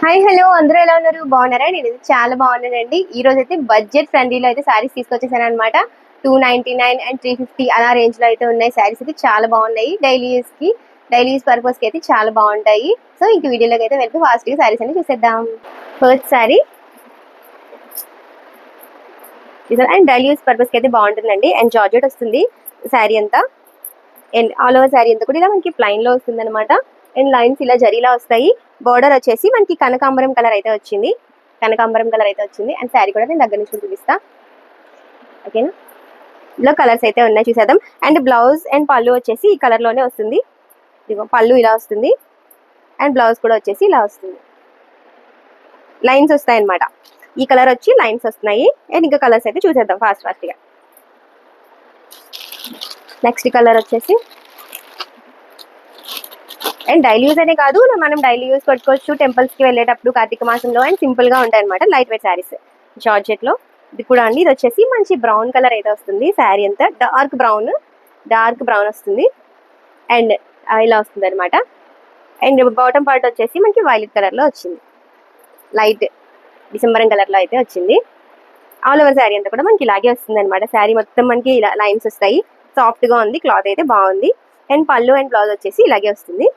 Hi hello అందరూ ఎలా ఉన్నారు? బాగున్నారా? నేను చాలా బాగున్నానండి. ఈ రోజు అయితే బడ్జెట్ ఫ్రెండ్లీలో అయితే శారీస్ తీసుకొచ్చేసాను అనమాట two ninety nine and three fifty అలా రేంజ్లో అయితే ఉన్నాయి శారీస్ అయితే. చాలా బాగున్నాయి. డైలీ యూస్కి డైలీ యూస్ పర్పస్కి అయితే చాలా బాగుంటాయి. సో ఇంక వీడియోలోకి అయితే వెళ్తే ఫాస్ట్గా శారీస్ అన్ని చూసేద్దాం. First sari and daily use పర్పస్కి అయితే బాగుంటుందండి. అండ్ జార్జెట్ వస్తుంది. శారీ అంతా. అండ్ ఆల్ ఓవర్ శారీ అంతా కూడా ఇలా మనకి ప్లైన్లో వస్తుంది అనమాట అండ్ లైన్స్ ఇలా జరీలా వస్తాయి. బోర్డర్ వచ్చేసి మనకి కనకాంబరం కలర్ అయితే వచ్చింది. కనకాంబరం కలర్ అయితే వచ్చింది. అండ్ శారీ కూడా నేను దగ్గర నుంచి చూపిస్తా. ఓకేనా ఇందులో కలర్స్ అయితే ఉన్నాయి చూసేద్దాం. అండ్ బ్లౌజ్ అండ్ పళ్ళు వచ్చేసి ఈ కలర్లోనే వస్తుంది. ఇదిగో పళ్ళు ఇలా వస్తుంది. అండ్ బ్లౌజ్ కూడా వచ్చేసి ఇలా వస్తుంది. లైన్స్ వస్తాయి అనమాట ఈ కలర్ వచ్చి లైన్స్ వస్తున్నాయి. అండ్ ఇంకా కలర్స్ అయితే చూసేద్దాం ఫాస్ట్ ఫాస్ట్గా నెక్స్ట్ కలర్ వచ్చేసి అండ్ డైలీ యూజ్ అనే కాదు మనం డైలీ యూజ్ పెట్టుకోవచ్చు టెంపుల్స్కి వెళ్ళేటప్పుడు కార్తీక మాసంలో అండ్ సింపుల్గా ఉంటాయి అనమాట లైట్ వెయిట్ శారీస్ జార్జెట్లో. ఇది కూడా అండి ఇది వచ్చేసి మంచి బ్రౌన్ కలర్ అయితే వస్తుంది శారీ అంతా. డార్క్ బ్రౌన్ డార్క్ బ్రౌన్ వస్తుంది. అండ్ ఇలా వస్తుంది అనమాట అండ్ బాటమ్ పార్ట్ వచ్చేసి మనకి వైలెట్ కలర్లో వచ్చింది. లైట్ డిసెంబరం కలర్లో అయితే వచ్చింది. ఆల్ ఓవర్ శారీ అంతా కూడా మనకి ఇలాగే వస్తుంది అనమాట శారీ మొత్తం మనకి ఇలా లైన్స్ వస్తాయి. సాఫ్ట్గా ఉంది క్లాత్ అయితే బాగుంది. అండ్ పళ్ళు అండ్ బ్లౌజ్ వచ్చేసి ఇలాగే వస్తుంది.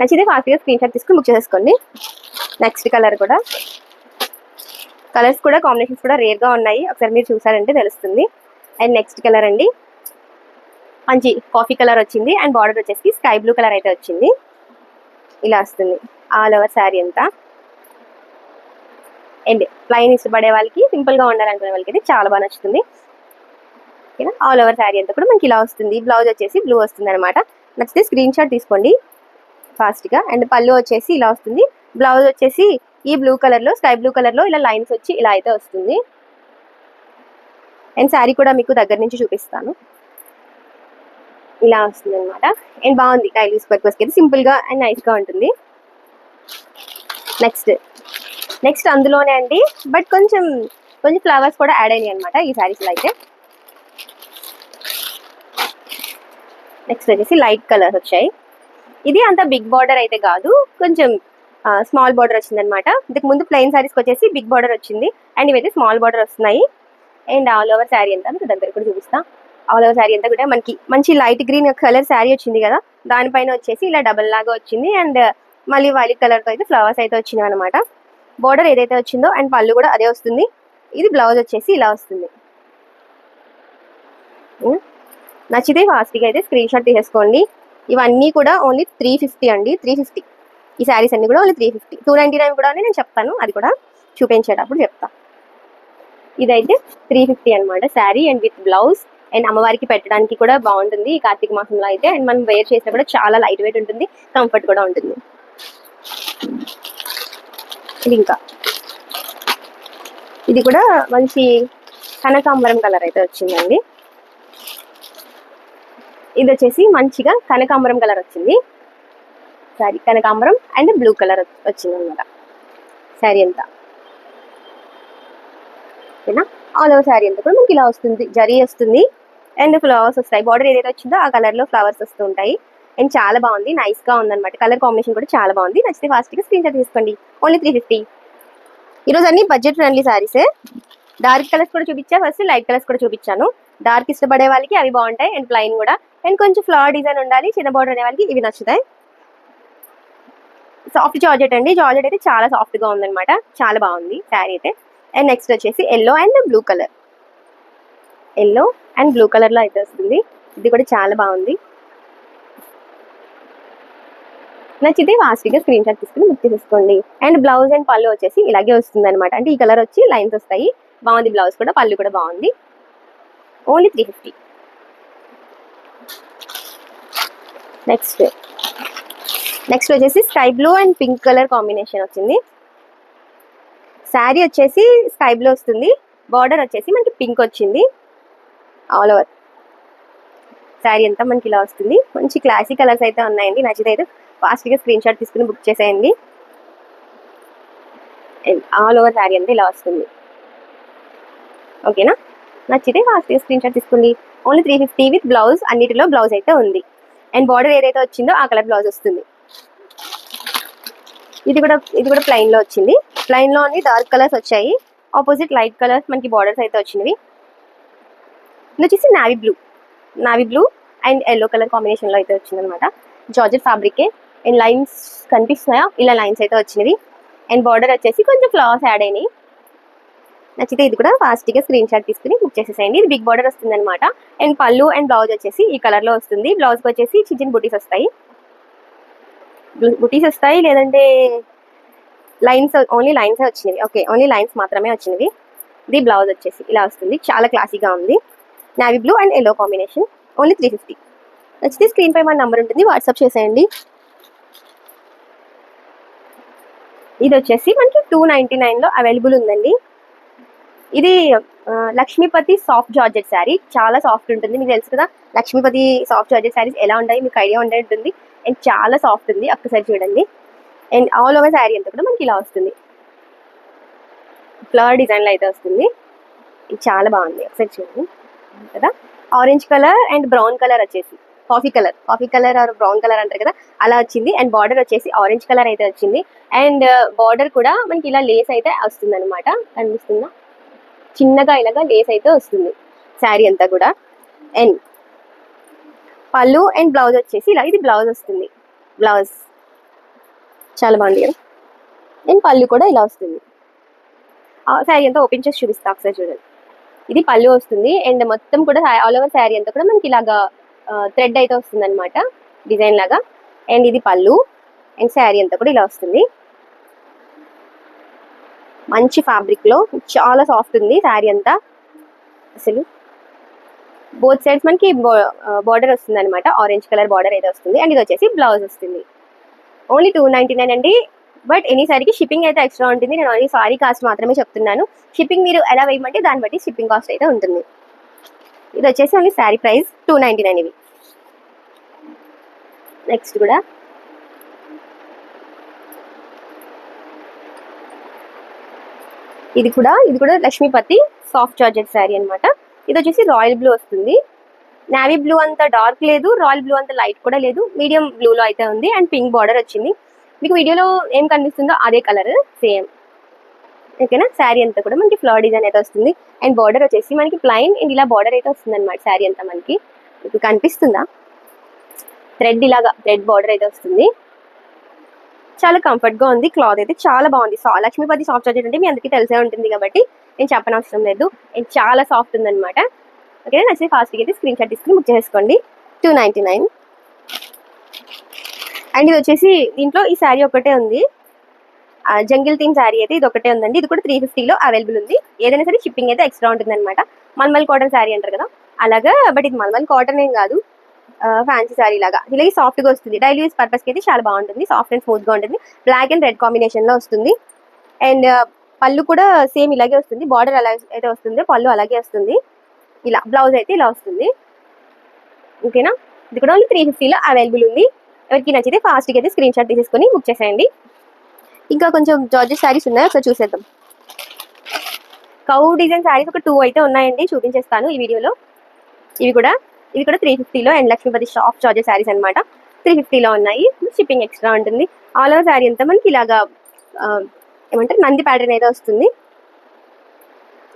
నచ్చితే ఫాస్ట్గా స్క్రీన్ షాట్ తీసుకుని బుక్ చేసేసుకోండి. నెక్స్ట్ కలర్ కూడా. కలర్స్ కూడా కాంబినేషన్స్ కూడా రేర్గా ఉన్నాయి. ఒకసారి మీరు చూసారంటే తెలుస్తుంది. అండ్ నెక్స్ట్ కలర్ అండి. మంచి కాఫీ కలర్ వచ్చింది. అండ్ బార్డర్ వచ్చేసి స్కై బ్లూ కలర్ అయితే వచ్చింది. ఇలా వస్తుంది. ఆల్ ఓవర్ శారీ అంతా. అండ్ ప్లైన్ ఇష్టపడే వాళ్ళకి సింపుల్గా ఉండాలనుకునే వాళ్ళకి అయితే చాలా బాగా నచ్చుతుంది. ఓకేనా ఆల్ ఓవర్ శారీ అంతా కూడా మనకి ఇలా వస్తుంది. బ్లౌజ్ వచ్చేసి బ్లూ వస్తుంది అనమాట నచ్చితే స్క్రీన్ షాట్ తీసుకోండి. ఫాస్ట్గా. అండ్ పళ్ళు వచ్చేసి ఇలా వస్తుంది. బ్లౌజ్ వచ్చేసి ఈ బ్లూ కలర్లో స్కై బ్లూ కలర్లో ఇలా లైన్స్ వచ్చి ఇలా అయితే వస్తుంది. అండ్ శారీ కూడా మీకు దగ్గర నుంచి చూపిస్తాను. ఇలా వస్తుంది అనమాట అండ్ బాగుంది డైలీస్ పర్పస్ సింపుల్గా అండ్ నైస్గా ఉంటుంది. నెక్స్ట్. నెక్స్ట్ అందులోనే అండి. బట్ కొంచెం కొంచెం ఫ్లవర్స్ కూడా యాడ్ అయినాయి అనమాట ఈ శారీస్లో అయితే. నెక్స్ట్ వచ్చేసి లైట్ కలర్స్ వచ్చాయి. ఇది అంత బిగ్ బార్డర్ అయితే కాదు. కొంచెం స్మాల్ బార్డర్ వచ్చింది అనమాట ఇంతకు ముందు ప్లెయిన్ శారీస్కి వచ్చేసి బిగ్ బార్డర్ వచ్చింది. అండ్ ఇవైతే స్మాల్ బార్డర్ వస్తున్నాయి. అండ్ ఆల్ ఓవర్ శారీ అంతా మీకు దగ్గర కూడా చూపిస్తా. ఆల్ ఓవర్ శారీ అంతా కూడా మనకి మంచి లైట్ గ్రీన్ కలర్ శారీ వచ్చింది కదా. దానిపైన వచ్చేసి ఇలా డబల్ లాగా వచ్చింది. అండ్ మళ్ళీ వైలెట్ కలర్తో అయితే ఫ్లవర్స్ అయితే వచ్చినాయి అనమాట బార్డర్ ఏదైతే వచ్చిందో అండ్ పళ్ళు కూడా అదే వస్తుంది. ఇది బ్లౌజ్ వచ్చేసి ఇలా వస్తుంది. నచ్చితే ఫాస్ట్గా అయితే స్క్రీన్ షాట్ తీసేసుకోండి. ఇవన్నీ కూడా ఓన్లీ త్రీ ఫిఫ్టీ అండి. త్రీ ఫిఫ్టీ ఈ శారీస్ అన్ని కూడా only three fifty two ninety nine కూడా నేను చెప్తాను. అది కూడా చూపించేటప్పుడు చెప్తా. ఇదైతే త్రీ ఫిఫ్టీ అనమాట sari and with blouse and అమ్మవారికి పెట్టడానికి కూడా బాగుంటుంది ఈ కార్తీక మాసంలో అయితే. అండ్ మనం వేర్ చేసినా కూడా చాలా లైట్ వెయిట్ ఉంటుంది. కంఫర్ట్ కూడా ఉంటుంది. ఇది ఇంకా. ఇది కూడా మంచి కనకాంబరం కలర్ అయితే వచ్చిందండి. ఇది వచ్చేసి మంచిగా కనకాంబరం కలర్ వచ్చింది. సారీ కనకాంబరం అండ్ బ్లూ కలర్ వచ్చింది అనమాట శారీ అంతా. ఓకేనా? ఆల్ ఓవర్ శారీ అంతా కూడా మనకి ఇలా వస్తుంది. జరీ వస్తుంది. అండ్ ఫ్లవర్స్ వస్తాయి. బార్డర్ ఏదైతే వచ్చిందో ఆ కలర్లో ఫ్లవర్స్ వస్తూ ఉంటాయి. అండ్ చాలా బాగుంది. నైస్గా ఉందన్నమాట. కలర్ కాంబినేషన్ కూడా చాలా బాగుంది. నచ్చితే ఫాస్ట్గా స్క్రీన్ షాట్ తీసుకోండి. Only three fifty. ఈరోజు అన్ని బడ్జెట్ ఫ్రెండ్లీ శారీసే డార్క్ కలర్స్ కూడా చూపించా. ఫస్ట్ లైట్ కలర్స్ కూడా చూపించాను. డార్క్ ఇష్టపడే వాళ్ళకి అవి బాగుంటాయి. అండ్ ప్లైన్ కూడా. అండ్ కొంచెం ఫ్లవర్ డిజైన్ ఉండాలి. చిన్న బోర్డర్ అనే వాళ్ళకి ఇవి నచ్చుతాయి. సాఫ్ట్ జార్జెట్ అండి. జార్జెట్ అయితే చాలా సాఫ్ట్గా ఉందనమాట ఉందన్నమాట. చాలా బాగుంది శారీ అయితే. అండ్ నెక్స్ట్ వచ్చేసి yellow and blue colour yellow and blue కలర్లో అయితే వస్తుంది. ఇది కూడా చాలా బాగుంది. నచ్చితే వాస్ట్గా స్క్రీన్ షాట్ తీసుకుని బుక్ చేసుకోండి అండ్ బ్లౌజ్ అండ్ పళ్ళు వచ్చేసి ఇలాగే వస్తుంది అనమాట అంటే ఈ కలర్ వచ్చి లైన్స్ వస్తాయి. బాగుంది బ్లౌజ్ కూడా. పళ్ళు కూడా బాగుంది. Only three fifty. Next next వచ్చేసి sky blue and pink colour combination వచ్చింది. శారీ వచ్చేసి స్కై బ్లూ వస్తుంది. బార్డర్ వచ్చేసి మనకి పింక్ వచ్చింది. ఆల్ ఓవర్ శారీ అంతా మనకి ఇలా వస్తుంది. మంచి క్లాసిక్ కలర్స్ అయితే ఉన్నాయండి. నచ్చితే అయితే ఫాస్ట్గా స్క్రీన్ షాట్ తీసుకుని బుక్ చేసేయండి. ఆల్ ఓవర్ శారీ అంతా ఇలా వస్తుంది. ఓకేనా నచ్చితే ఫాస్ట్గా స్క్రీన్ షాట్ తీసుకోండి. Only three fifty with blouse అన్నిటిలో బ్లౌజ్ అయితే ఉంది. అండ్ బార్డర్ ఏదైతే వచ్చిందో ఆ కలర్ బ్లౌజ్ వస్తుంది. ఇది కూడా ఇది కూడా ప్లైన్లో వచ్చింది. ప్లైన్లో అన్ని డార్క్ కలర్స్ వచ్చాయి. ఆపోజిట్ లైట్ కలర్స్ మనకి బార్డర్స్ అయితే వచ్చినవి. ఇది వచ్చేసి navy blue navy blue and yellow colour కాంబినేషన్లో అయితే వచ్చింది అనమాట జార్జెట్ ఫ్యాబ్రికే అండ్ లైన్స్ కనిపిస్తున్నాయా? ఇలా లైన్స్ అయితే వచ్చినవి. అండ్ బార్డర్ వచ్చేసి కొంచెం ఫ్లవర్స్ యాడ్ అయినాయి. నచ్చితే ఇది కూడా ఫాస్ట్గా స్క్రీన్ షాట్ తీసుకుని బుక్ చేసేసేయండి. ఇది బిగ్ బార్డర్ వస్తుంది అనమాట అండ్ పళ్ళు అండ్ బ్లౌజ్ వచ్చేసి ఈ కలర్లో వస్తుంది. బ్లౌజ్కి వచ్చేసి చిన్న చిన్న బుటీస్ వస్తాయి. బుటీస్ వస్తాయి లేదంటే లైన్స్ ఓన్లీ లైన్స్ వచ్చినవి. ఓకే ఓన్లీ లైన్స్ మాత్రమే వచ్చినవి. ఇది బ్లౌజ్ వచ్చేసి ఇలా వస్తుంది. చాలా క్లాసీగా ఉంది. Navy blue and yellow combination. Only three fifty. నచ్చితే స్క్రీన్ పై మన నంబర్ ఉంటుంది. వాట్సాప్ చేసేయండి. ఇది వచ్చేసి మనకి టూ నైంటీ నైన్లో అవైలబుల్ ఉందండి. ఇది లక్ష్మీపతి సాఫ్ట్ జార్జెట్ శారీ. చాలా సాఫ్ట్ ఉంటుంది. మీకు తెలుసు కదా లక్ష్మీపతి సాఫ్ట్ జార్జెట్ శారీస్ ఎలా ఉంటాయి? మీకు ఐడియా ఉండే ఉంటుంది అండ్ చాలా సాఫ్ట్ ఉంది. ఒక్కసారి చూడండి. అండ్ ఆల్ ఓవర్ శారీ అంతా కూడా మనకి ఇలా వస్తుంది. ఫ్లవర్ డిజైన్లో అయితే వస్తుంది. ఇది చాలా బాగుంది. ఒకసారి చూడండి. కదా? Orange colour and brown colour వచ్చేసి. Coffee colour. Coffee colour or brown colour అంటారు కదా అలా వచ్చింది. అండ్ బార్డర్ వచ్చేసి ఆరెంజ్ కలర్ అయితే వచ్చింది. అండ్ బార్డర్ కూడా మనకి ఇలా లేస్ అయితే వస్తుంది అనమాట కనిపిస్తుందా? చిన్నగా ఇలాగా లేస్ అయితే వస్తుంది. శారీ అంతా కూడా. అండ్ పళ్ళు అండ్ బ్లౌజ్ వచ్చేసి ఇలా ఇది బ్లౌజ్ వస్తుంది. బ్లౌజ్ చాలా బాగుంది కదా? అండ్ పళ్ళు కూడా ఇలా వస్తుంది. శారీ అంతా ఓపెన్ చేసి చూపిస్తా ఒకసారి చూడండి. ఇది పళ్ళు వస్తుంది. అండ్ మొత్తం కూడా ఆల్ ఓవర్ శారీ అంతా కూడా మనకి ఇలాగా థ్రెడ్ అయితే వస్తుంది అనమాట డిజైన్ లాగా. అండ్ ఇది పళ్ళు. అండ్ శారీ అంతా కూడా ఇలా వస్తుంది. మంచి ఫ్యాబ్రిక్లో చాలా సాఫ్ట్ ఉంది శారీ అంతా. అసలు బోత్ సైడ్స్ మనకి బార్డర్ వస్తుంది అనమాట ఆరెంజ్ కలర్ బార్డర్ అయితే వస్తుంది. అండ్ ఇది వచ్చేసి బ్లౌజ్ వస్తుంది. ఓన్లీ టూ నైన్టీ నైన్ అండి బట్ ఎనీ సారీకి షిప్పింగ్ అయితే ఎక్స్ట్రా ఉంటుంది. నేను ఓన్లీ సారీ కాస్ట్ మాత్రమే చెప్తున్నాను. షిప్పింగ్ మీరు ఎలా వేయమంటే దాన్ని బట్టి షిప్పింగ్ కాస్ట్ అయితే ఉంటుంది. ఇది వచ్చేసి only sari price two ninety nine ఇవి. నెక్స్ట్ కూడా. ఇది కూడా ఇది కూడా లక్ష్మీపతి సాఫ్ట్ జార్జెట్ శారీ అన్నమాట. ఇది వచ్చేసి రాయల్ బ్లూ వస్తుంది. నావీ బ్లూ అంత డార్క్ లేదు రాయల్ బ్లూ అంత లైట్ కూడా లేదు. మీడియం బ్లూలో అయితే ఉంది అండ్ పింక్ బార్డర్ వచ్చింది. మీకు వీడియోలో ఏం కనిపిస్తుందో అదే కలర్ సేమ్ ఓకేనా శారీ అంతా కూడా మనకి ఫ్లవర్ డిజైన్ అయితే వస్తుంది. అండ్ బార్డర్ వచ్చేసి మనకి ప్లైన్ అండ్ ఇలా బార్డర్ అయితే వస్తుంది అనమాట శారీ అంతా మనకి. మీకు కనిపిస్తుందా? థ్రెడ్ ఇలాగా థ్రెడ్ బార్డర్ అయితే వస్తుంది. చాలా కంఫర్ట్గా ఉంది. క్లాత్ అయితే చాలా బాగుంది. సా లక్ష్మీపతి సాఫ్ట్ జార్జెట్ అంటే మీ అందరికీ తెలిసే ఉంటుంది కాబట్టి నేను చెప్పనవసరం లేదు. అండ్ చాలా సాఫ్ట్ ఉందన్నమాట. ఓకే నచ్చి ఫాస్ట్గా అయితే స్క్రీన్ షాట్ తీసుకుని బుక్ చేసుకోండి. టూ నైంటీ నైన్ అండ్ ఇది వచ్చేసి దీంట్లో ఈ శారీ ఒకటే ఉంది. జంగిల్ థీమ్ శారీ అయితే ఇది ఒకటే ఉందండి. ఇది కూడా త్రీ ఫిఫ్టీలో అవైలబుల్ ఉంది. ఏదైనా సరే షిప్పింగ్ అయితే ఎక్స్ట్రా ఉంటుంది అనమాట మల్మల్ కాటన్ శారీ అంటారు కదా. అలాగా బట్ ఇది మల్మల్ కాటన్ ఏం కాదు. ఫ్యాన్సీ శారీ లాగా. ఇలాగే సాఫ్ట్గా వస్తుంది. డైలీ యూస్ పర్పస్కి అయితే చాలా బాగుంటుంది. సాఫ్ట్ అండ్ స్మూత్గా ఉంటుంది. బ్లాక్ అండ్ రెడ్ కాంబినేషన్లో వస్తుంది. అండ్ పళ్ళు కూడా సేమ్ ఇలాగే వస్తుంది. బార్డర్ అలా అయితే వస్తుంది. పళ్ళు అలాగే వస్తుంది. ఇలా బ్లౌజ్ అయితే ఇలా వస్తుంది. ఓకేనా ఇది కూడా ఓన్లీ త్రీ ఫిఫ్టీలో అవైలబుల్ ఉంది. ఎవరికి నచ్చితే ఫాస్ట్గా అయితే స్క్రీన్ షాట్ తీసేసుకొని బుక్ చేసేయండి. ఇంకా కొంచెం జార్జెస్ శారీస్ ఉన్నాయి? ఒకసారి చూసేద్దాం. కౌ డిజైన్ శారీస్ ఒక టూ అయితే ఉన్నాయండి. చూపించేస్తాను ఈ వీడియోలో ఇవి కూడా. ఇవి కూడా త్రీ ఫిఫ్టీలో and Lakshmipati shop charges saris అనమాట త్రీ ఫిఫ్టీలో ఉన్నాయి. షిప్పింగ్ ఎక్స్ట్రా ఉంటుంది. ఆల్ ఓవర్ శారీ అంతా మనకి ఇలాగా ఏమంటారు? నంది ప్యాటర్న్ అయితే వస్తుంది.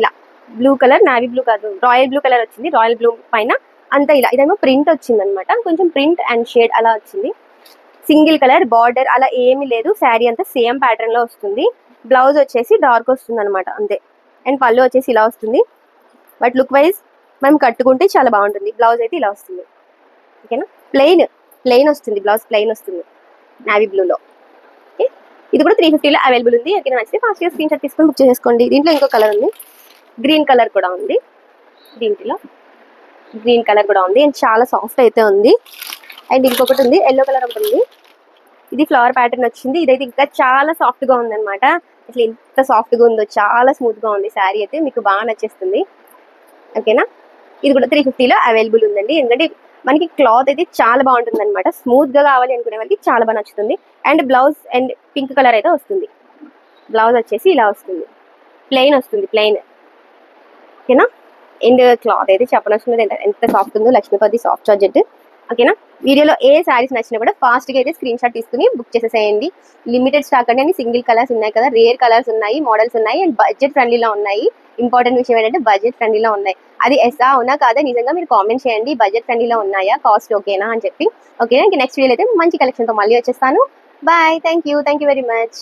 ఇలా బ్లూ కలర్ నావీ బ్లూ కాదు రాయల్ బ్లూ కలర్ వచ్చింది. రాయల్ బ్లూ పైన అంతా ఇలా ఇదేమో ప్రింట్ వచ్చింది అనమాట కొంచెం ప్రింట్ అండ్ షేడ్ అలా వచ్చింది. సింగిల్ కలర్ బార్డర్ అలా ఏమీ లేదు. శారీ అంతా సేమ్ ప్యాటర్న్లో వస్తుంది. బ్లౌజ్ వచ్చేసి డార్క్ వస్తుంది అనమాట అంతే. అండ్ పళ్ళు వచ్చేసి ఇలా వస్తుంది. బట్ లుక్ వైజ్ మనం కట్టుకుంటే చాలా బాగుంటుంది. బ్లౌజ్ అయితే ఇలా వస్తుంది. ఓకేనా? ప్లెయిన్ ప్లెయిన్ వస్తుంది. బ్లౌజ్ ప్లెయిన్ వస్తుంది. నావీ బ్లూలో ఓకే? ఇది కూడా త్రీ ఫిఫ్టీలో అవైలబుల్ ఉంది. ఓకే నచ్చితే ఫాస్ట్గా స్క్రీన్ షాట్ తీసుకొని బుక్ చేసుకోండి. దీంట్లో ఇంకో కలర్ ఉంది. గ్రీన్ కలర్ కూడా ఉంది. దీంట్లో గ్రీన్ కలర్ కూడా ఉంది. అండ్ చాలా సాఫ్ట్ అయితే ఉంది. అండ్ ఇంకొకటి ఉంది. ఎల్లో కలర్ ఒకటి ఉంది. ఇది ఫ్లవర్ ప్యాటర్న్ వచ్చింది. ఇదైతే ఇంకా చాలా సాఫ్ట్గా ఉందన్నమాట. అసలు ఎంత సాఫ్ట్గా ఉందో చాలా స్మూత్గా ఉంది. శారీ అయితే మీకు బాగా నచ్చేస్తుంది. ఓకేనా? ఇది కూడా త్రీ ఫిఫ్టీలో అవైలబుల్ ఉందండి. ఎందుకంటే మనకి క్లాత్ అయితే చాలా బాగుంటుంది అనమాట స్మూత్గా కావాలి అనుకునే వాళ్ళకి చాలా బాగా నచ్చుతుంది. And blouse and pink colour అయితే వస్తుంది. బ్లౌజ్ వచ్చేసి ఇలా వస్తుంది. ప్లెయిన్ వస్తుంది ప్లెయిన్ ఓకేనా? అండ్ క్లాత్ అయితే చెప్పనవసరం లేదు. ఎంత- సాఫ్ట్ ఉందో లక్ష్మీపతి సాఫ్ట్ చార్జెట్ ఓకేనా? వీడియోలో ఏ శారీస్ నచ్చినా కూడా ఫాస్ట్గా అయితే స్క్రీన్ షాట్ తీసుకుని బుక్ చేసేసేయండి. లిమిటెడ్ స్టాక్ అన్ని సింగిల్ కలర్స్ ఉన్నాయి కదా రేర్ కలర్స్ ఉన్నాయి మోడల్స్ ఉన్నాయి అండ్ బడ్జెట్ ఫ్రెండ్లీలో ఉన్నాయి. ఇంపార్టెంట్ విషయం ఏంటంటే బడ్జెట్ ఫ్రెండ్లీలో ఉన్నాయి. అది ఎస్ఆ అవునా కాదా నిజంగా మీరు కామెంట్ చేయండి. బడ్జెట్ ఫ్రెండ్లీలో ఉన్నాయా? కాస్ట్ ఓకేనా అని చెప్పి. ఓకేనా? ఇంక నెక్స్ట్ వీడియోలో అయితే మంచి కలెక్షన్తో మళ్ళీ వచ్చేస్తాను. Bye thank you thank you very much